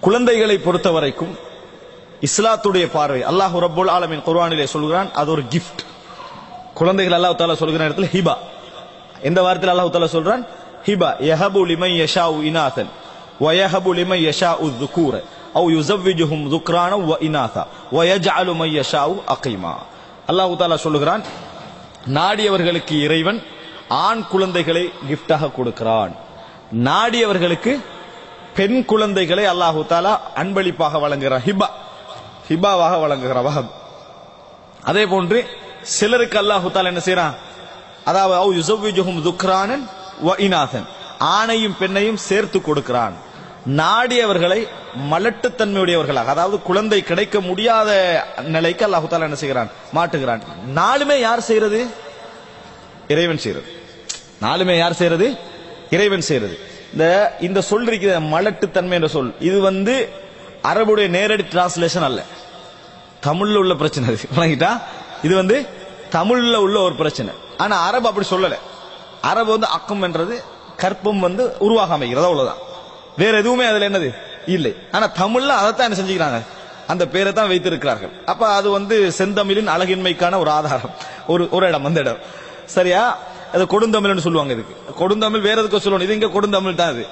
குழந்தைகளை பொறுத்த வரைக்கும் இஸ்லாத்துடைய பார்வை. அல்லாஹ் ரபுல் ஆலமின் குர்வானிலே சொல்கிறான் அது ஒரு கிஃப்ட் குழந்தைகள் அல்லாஹ் தாலா சொல்கிற இடத்துல ஹிபா. எந்த வாரத்தில் அல்லாஹ் தாலா சொல்றான்? ஹிபா. யஹபு லிமை யஷாஉ இனாதன் வயஹபு லிமை யஷாஉ ذுகூர அவு யுசவ்விஜுஹும் துக்ரான வ இனாதா வயஜஅலு மை யஷாஉ அகைமா. அல்லாஹ் தாலா சொல்லுகிறான் நாடியவர்களுக்கு இறைவன் ஆண் குழந்தைகளை கிஃப்டாக கொடுக்கிறான். நாடியவர்களுக்கு பெண் குழந்தைகளை அல்லாஹு தாலா அன்பளிப்பாக வழங்குகிறான். ஹிபா. ஹிபாவாக வழங்குகிறான் வஹப். அதே போன்று சிலருக்கு அல்லாஹு தாலா என்ன செய்யறான் அதாவது துக்ரானன் இனாதன் ஆணையும் பெண்ணையும் சேர்த்து கொடுக்கிறான். நாடியவர்களை மலட்டுத்தன்மையுடையவர்களாக அதாவது குழந்தை கிடைக்க முடியாத நிலைக்கு அல்லாஹு தாலா என்ன செய்கிறான்? மாட்டுகிறான் நாலுமே யார் செய்யறது இறைவன் செய்யறது நாலுமே யார் செய்யறது இறைவன் செய்யறது இந்த இந்த சொல் இருக்கிற மலட்டுத்தன்மை என்ற சொல் இது வந்து அரபுடைய நேரடி டிரான்ஸ்லேஷன் அல்ல. தமிழ்ல உள்ள பிரச்சனை அது. வழங்கிட்டா இது வந்து தமிழ்ல உள்ள ஒரு பிரச்சனை. ஆனா அரபு அப்படி சொல்லல. அரபு வந்து அக்கம் என்றது கற்பம் வந்து உருவாக அமைகிறது. அவ்வளவுதான். வேற எதுவுமே அதுல என்னது? இல்லை. ஆனா தமிழ்ல அதைத்தான் என்ன செஞ்சுக்கிறாங்க? அந்த பேரை தான் வைத்திருக்கிறார்கள். அப்ப அது வந்து செந்தமிழின் அழகின்மைக்கான ஒரு ஆதாரம். ஒரு ஒரு இடம் அந்த இடம். சரியா? அது கொடுந்தமிழ்னு சொல்லுவாங்க இதுக்கு. கொடுந்தமிழ் வேற எதுக்கு சொல்லணும். இது இங்க கொடுந்தமிழ் தான் அது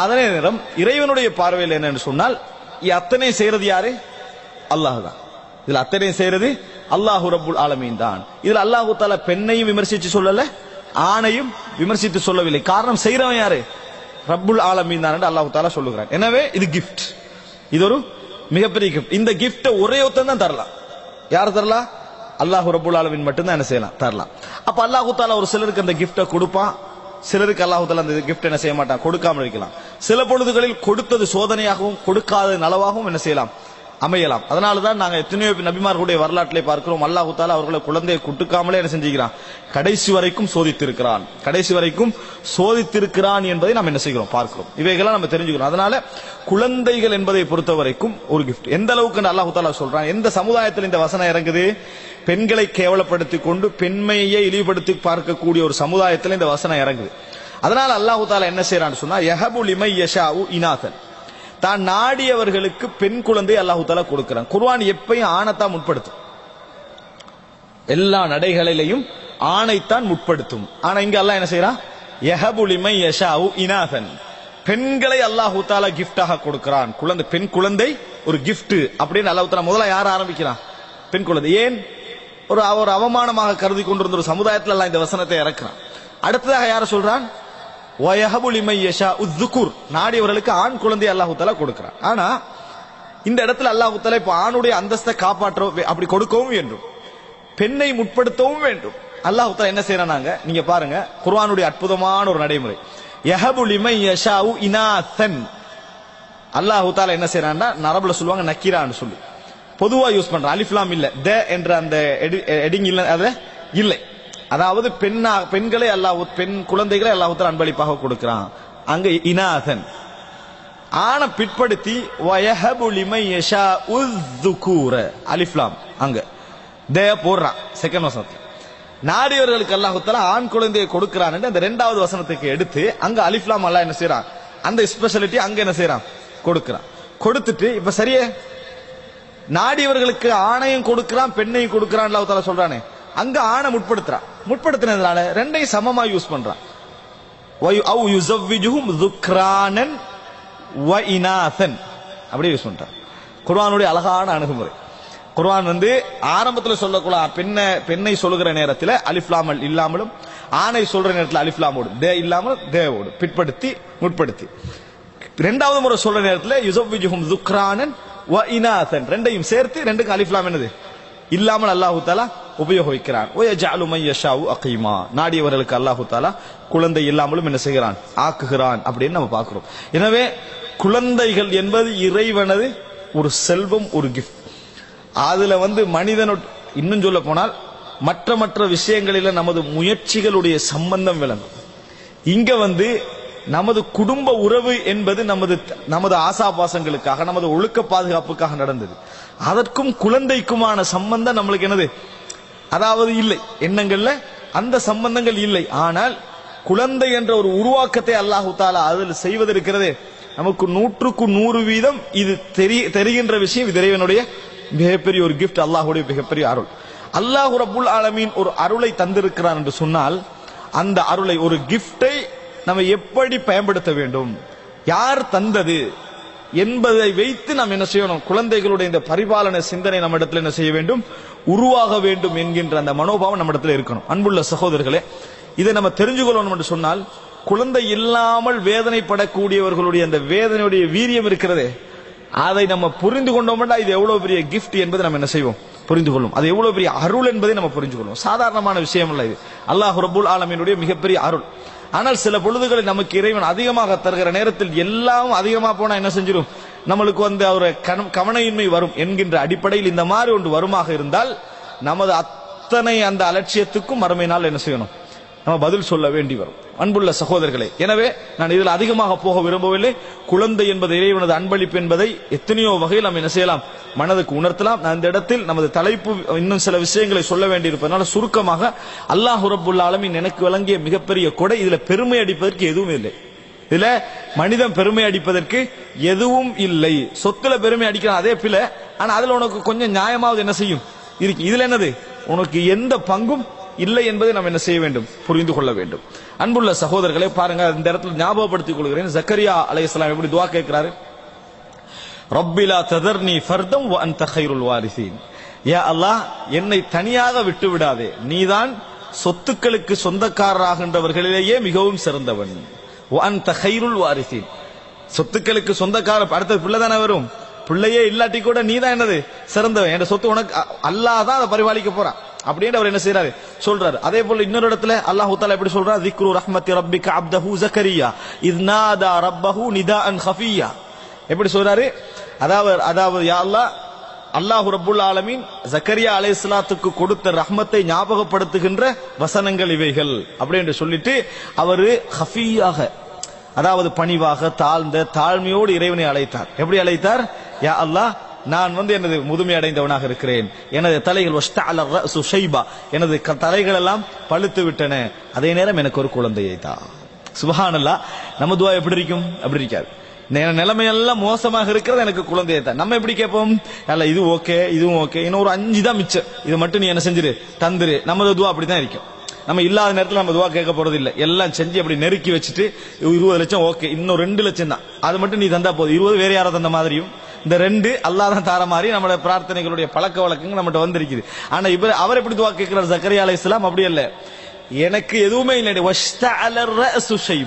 அதே நேரம் இறைவனுடைய பார்வையில் என்னன்னு சொன்னால் அத்தனை செய்யறது யாரு? அல்லாஹ் தான். இதுல அத்தனை செய்யறது அல்லாஹு ரபுல் ஆலமீன் தான். இதுல அல்லாஹு தால பெண்ணையும் விமர்சித்து சொல்லல ஆணையும் விமர்சித்து சொல்லவில்லை. காரணம் செய்யறவன் யாரு? ரப்புல் ஆலமீன் தான் அல்லாஹு தாலா சொல்லுகிறான். எனவே இது கிஃப்ட் இது ஒரு மிகப்பெரிய கிஃப்ட் இந்த கிஃப்ட ஒரே ஒருத்தன் தான் தரலாம். யார் தரலாம்? அல்லாஹ் ரபுல் ஆலமின் மட்டும்தான் என்ன செய்யலாம்? தரலாம். அப்ப அல்லாஹு தாலா ஒரு சிலருக்கு அந்த கிஃப்டை கொடுப்பான். சிலருக்கு அல்லாஹு தாலா அந்த கிஃப்ட் என்ன செய்ய மாட்டான்? கொடுக்காம இருக்கலாம். சில பொழுதுகளில் கொடுத்தது சோதனையாகவும் கொடுக்காத நலவாகவும் என்ன செய்யலாம்? அமையலாம். அதனால தான் நாங்க எத்தனையோ நபிமார்களுடைய வரலாற்றிலே பார்க்கிறோம். அல்லாஹு தாலா அவர்களை குழந்தையை குட்டுக்காமலே என்ன செஞ்சுக்கிறான்? கடைசி வரைக்கும் சோதித்திருக்கிறான். கடைசி வரைக்கும் சோதித்திருக்கிறான் என்பதை நாம் என்ன செய்கிறோம்? பார்க்கிறோம். இவைகளாம் நம்ம தெரிஞ்சுக்கிறோம். அதனால குழந்தைகள் என்பதை பொறுத்த வரைக்கும் ஒரு கிஃப்ட் எந்த அளவுக்கு அல்லாஹு தாலா சொல்றான். எந்த சமுதாயத்தில் இந்த வசனம் இறங்குது? பெண்களை கேவலப்படுத்தி கொண்டு பெண்மையை இழிவுபடுத்தி பார்க்கக்கூடிய ஒரு சமுதாயத்தில் இந்த வசனம் இறங்குது. அதனால அல்லாஹு தாலா என்ன செய்யறான்னு சொன்னா யஹபுல் இமை யஷாவு இனாதன். தான் நாடியவர்களுக்கு பெண் குழந்தை அல்லாஹு தாலா கொடுக்கிறான். குர்வான் எப்பயும் ஆணைத்தான் முற்படுத்தும். எல்லா நடைகளிலையும் ஆணைத்தான் முற்படுத்தும். ஆனா இங்க அல்லாஹ் என்ன செய்யறான் யஹபுலிமை யஷாவு இனாதன். பெண்களை அல்லாஹு தாலா கிஃப்டாக கொடுக்கிறான். குழந்தை பெண் குழந்தை ஒரு கிஃப்ட் அப்படின்னு அல்லாஹு தாலா முதல்ல யார் ஆரம்பிக்கிறான்? பெண் குழந்தை. ஏன்? ஒரு ஒரு அவமானமாக கருதி கொண்டிருந்த ஒரு சமுதாயத்தில் எல்லாம் இந்த வசனத்தை இறக்குறான். அடுத்ததாக யார சொல்றான்? நாடியவர்களுக்கு ஆண் குழந்தை அல்லாஹு தலா கொடுக்கிறான். ஆனா இந்த இடத்துல அல்லாஹு தலா இப்ப ஆணுடைய அந்தஸ்தை காப்பாற்ற அப்படி கொடுக்கவும் வேண்டும். பெண்ணை முற்படுத்தவும் வேண்டும். அல்லாஹு தலா என்ன செய்யறாங்க நீங்க? பாருங்க குர்வானுடைய அற்புதமான ஒரு நடைமுறை. யஹபுலிமை யஷாவு யஷாஉ இனாசன் அல்லாஹு தாலா என்ன செய்யறான்னா நரபுல சொல்லுவாங்க நக்கீரான்னு சொல்லி. பொதுவா யூஸ் பண்றான். அலிஃப்லாம் இல்ல. த என்ற அந்த எடிங் இல்ல அது இல்லை. அதாவது பெண்ணா பெண்களை அல்லாஹ் பெண் குழந்தைகளை அல்லாஹுத்தர் அன்பளிப்பாக கொடுக்கிறான். அங்க இனாதன். ஆன பிற்படுத்தி வயஹபுலிமை யஷா யஷா உஸ்துகூர அலிஃப்லாம் அங்க. தே போடுறான். செகண்ட் வசனத்தில். நாடியவர்களுக்கு அல்லாஹு ஆண் குழந்தையை கொடுக்கிறான் அந்த ரெண்டாவது வசனத்துக்கு எடுத்து அங்க அலிஃப்லாம் அல்லாஹ் என்ன செய்யறான் அந்த ஸ்பெஷாலிட்டி அங்க என்ன செய்யறான் கொடுக்கிறான். கொடுத்துட்டு இப்ப சரியே? நாடியவர்களுக்கு ஆணையும் கொடுக்கிறான் பெண்ணையும் கொடுக்கிறான் அல்லாஹ் சொல்றானே. அங்க ஆணை முற்படுத்துறான். முற்படுத்தினதுனால ரெண்டையும் சமமா யூஸ் பண்றான். துக்ரானன் அப்படியே யூஸ் பண்றான். குர்வானுடைய அழகான அணுகுமுறை. குர்வான் வந்து ஆரம்பத்தில் சொல்லக்கூட பெண்ணை பெண்ணை சொல்லுகிற நேரத்தில் அலிஃப்லாமல் இல்லாமலும் ஆணை சொல்ற நேரத்தில் அலிஃப்லாமோடு தே இல்லாமல் தேவோடு பிற்படுத்தி முற்படுத்தி. ரெண்டாவது முறை சொல்ற நேரத்தில் யுஸவ்விஜுஹும் துக்ரானன் வ இனாசன் ரெண்டையும் சேர்த்து ரெண்டுக்கும் அலிஃப்லாம் என்னது? இல்லாமல் அல்லாஹு தாலா உபயோகிக்கிறான். அகீமா. நாடியவர்களுக்கு அல்லாஹு தாலா குழந்தை இல்லாமலும் என்ன செய்கிறான்? ஆக்குகிறான் அப்படின்னு நம்ம பார்க்கிறோம். எனவே குழந்தைகள் என்பது இறைவனது ஒரு செல்வம் ஒரு கிஃப்ட் அதுல வந்து மனிதனோட இன்னும் சொல்ல போனால் மற்ற மற்ற விஷயங்களில நமது முயற்சிகளுடைய சம்பந்தம் விளங்கும். இங்க வந்து நமது குடும்ப உறவு என்பது நமது நமது ஆசாபாசங்களுக்காக நமது ஒழுக்க பாதுகாப்புக்காக நடந்தது. அதற்கும் குழந்தைக்குமான சம்பந்தம் நம்மளுக்கு என்னது? அதாவது இல்லை. எண்ணங்கள்ல அந்த சம்பந்தங்கள் இல்லை. ஆனால் குழந்தை என்ற ஒரு உருவாக்கத்தை அல்லாஹு தாலா அதில் செய்வதற்கிறது நமக்கு நூற்றுக்கு நூறு வீதம் இது தெரிய தெரிகின்ற விஷயம். இது இறைவனுடைய மிகப்பெரிய ஒரு கிஃப்ட் அல்லாஹ்வுடைய மிகப்பெரிய அருள். அல்லாஹ் ரபுல் ஆலமீன் ஒரு அருளை தந்திருக்கிறார் என்று சொன்னால் அந்த அருளை ஒரு கிஃப்டை நம்ம எப்படி பயன்படுத்த வேண்டும்? யார் தந்தது? என்பதை வைத்து நாம் என்ன செய்யணும்? குழந்தைகளுடைய இந்த பரிபாலன சிந்தனை நம்ம இடத்துல என்ன செய்ய வேண்டும்? உருவாக வேண்டும் என்கின்ற அந்த மனோபாவம் நம்ம இடத்துல இருக்கணும். அன்புள்ள சகோதரர்களே இதை நம்ம தெரிஞ்சுக்கொள்ளணும் என்று சொன்னால் குழந்தை இல்லாமல் வேதனைப்படக்கூடியவர்களுடைய அந்த வேதனையுடைய வீரியம் இருக்கிறதே அதை நம்ம புரிந்து கொண்டோம்னா இது எவ்வளவு பெரிய கிஃப்ட் என்பதை நம்ம என்ன செய்வோம்? புரிந்து கொள்ளும். அது எவ்வளவு பெரிய அருள் என்பதை நம்ம புரிஞ்சு கொள்ளும். சாதாரணமான விஷயம் அல்ல இது. அல்லாஹ் ரபுல் ஆலமீனுடைய மிகப்பெரிய அருள். ஆனால் சில பொழுதுகளை நமக்கு இறைவன் அதிகமாக தருகிற நேரத்தில் எல்லாம் அதிகமாக போனா என்ன செஞ்சிடும் நம்மளுக்கு வந்து ஒரு கன- கவனையின்மை வரும் என்கின்ற அடிப்படையில் இந்த மாதிரி ஒன்று வருமாக இருந்தால் நமது அத்தனை அந்த அலட்சியத்துக்கும் மறுமை நாள் என்ன செய்யணும்? நம்ம பதில் சொல்ல வேண்டி வரும். அன்புள்ள சகோதரர்களே எனவே நான் இதில் அதிகமாக போக விரும்பவில்லை. குழந்தை என்பது இறைவனது அன்பளிப்பு என்பதை எத்தனையோ வகையில் நாம் என்ன செய்யலாம் மனதுக்கு உணர்த்தலாம். நான் இந்த இடத்தில் நமது தலைப்பு இன்னும் சில விஷயங்களை சொல்ல வேண்டியிருப்பதனால சுருக்கமாக அல்லாஹ் ரப்புல் ஆலமீன் எனக்கு வழங்கிய மிகப்பெரிய கொடை இதுல பெருமை அடிப்பதற்கு எதுவும் இல்லை. இதுல மனிதன் பெருமை அடிப்பதற்கு எதுவும் இல்லை. சொத்துல பெருமை அடிக்கிறான் அதே பிள்ளை ஆனா அதுல உனக்கு கொஞ்சம் நியாயமாவது என்ன செய்யும்? இருக்கு. இதுல என்னது? உனக்கு எந்த பங்கும் இல்லை என்பதை நாம் என்ன செய்ய வேண்டும்? புரிந்து கொள்ள வேண்டும். அன்புள்ள சகோதரர்களை பாருங்க இந்த இடத்துல ஞாபகப்படுத்திக் கொள்கிறேன். ஜக்கரியா அலைஹிஸ்ஸலாம் எப்படி துவா கேட்கிறாரு? ரப்பிலா ததர்னி ஃபர்தம் அந்த அன்த கைருல் வாரிசீன். அல்லாஹ் என்னை தனியாக விட்டு விடாதே நீதான் சொத்துக்களுக்கு சொந்தக்காரராகின்றவர்களிலேயே மிகவும் சிறந்தவன். அந்த அன்த வாரிசீன். சொத்துக்களுக்கு சொந்தக்கார அடுத்த பிள்ளை தானே வரும்? பிள்ளையே இல்லாட்டி கூட நீ தான் என்னது? சிறந்தவன். என் சொத்து உனக்கு அல்லாதான் அல்லாஹ் அதை பரிபாலிக்க போறான். அப்படின்னு அவர் என்ன செய்யறாரு சொல்றாரு. அதே போல இன்னொரு இடத்துல அல்லாஹ் தாலா எப்படி சொல்றா? திக்ரு ரஹ்மத்தி ரப்பிக அப்தஹு ஜக்கரியா. இத் நாதா ரப்பஹு நிதாஅன் ஹஃபியா. எப்படி சொல்றாரு? அதாவது அதாவது யா அல்லாஹ் அல்லாஹ் ரபுல் ஆலமீன் ஜக்கரியா அலைஹிஸ்ஸலாத்துக்கு கொடுத்த ரஹ்மத்தை ஞாபகப்படுத்துகின்ற வசனங்கள் இவைகள். அப்படி என்று சொல்லிட்டு அவரு ஹஃபியாக அதாவது பணிவாக தாழ்ந்த தாழ்மையோடு இறைவனை அழைத்தார். எப்படி அழைத்தார்? யா அல்லாஹ் நான் வந்து எனது முதுமை அடைந்தவனாக இருக்கிறேன். எனது தலைகள் எனது க- தலைகள் எல்லாம் பழுத்து விட்டன. அதே நேரம் எனக்கு ஒரு குழந்தையை தான் சுபஹானல்லா நம்ம துவா எப்படி இருக்கும்? அப்படி இருக்காது. நிலைமையெல்லாம் மோசமாக இருக்கிறது எனக்கு குழந்தையை தான் நம்ம எப்படி கேட்போம்? அல்ல இது ஓகே இதுவும் ஓகே. இன்னும் ஒரு அஞ்சு தான் மிச்சம். இதை மட்டும் நீ என்ன செஞ்சிரு? தந்துரு. நமது துவா அப்படிதான் இருக்கும். நம்ம இல்லாத நேரத்தில் நம்ம துவா கேட்க போறது இல்லை எல்லாம் செஞ்சு அப்படி நெருக்கி வச்சுட்டு இருபது லட்சம் ஓகே. இன்னும் ரெண்டு லட்சம் தான். அது மட்டும் நீ தந்தா போதும். இருபது வேற யாரோ தந்த மாதிரியும். இந்த ரெண்டு அல்லாஹ் தான் தார மாதிரி நம்மளோட பிரார்த்தனைகளுடைய பழக்க வழக்கங்கள் நம்மகிட்ட வந்திருக்குது. ஆனா இவர் அவர் எப்படி துவா கேட்கிறார்? ஜக்கரியா அலைஹிஸ்ஸலாம் அப்படி இல்லை எனக்கு எதுவுமே இல்லை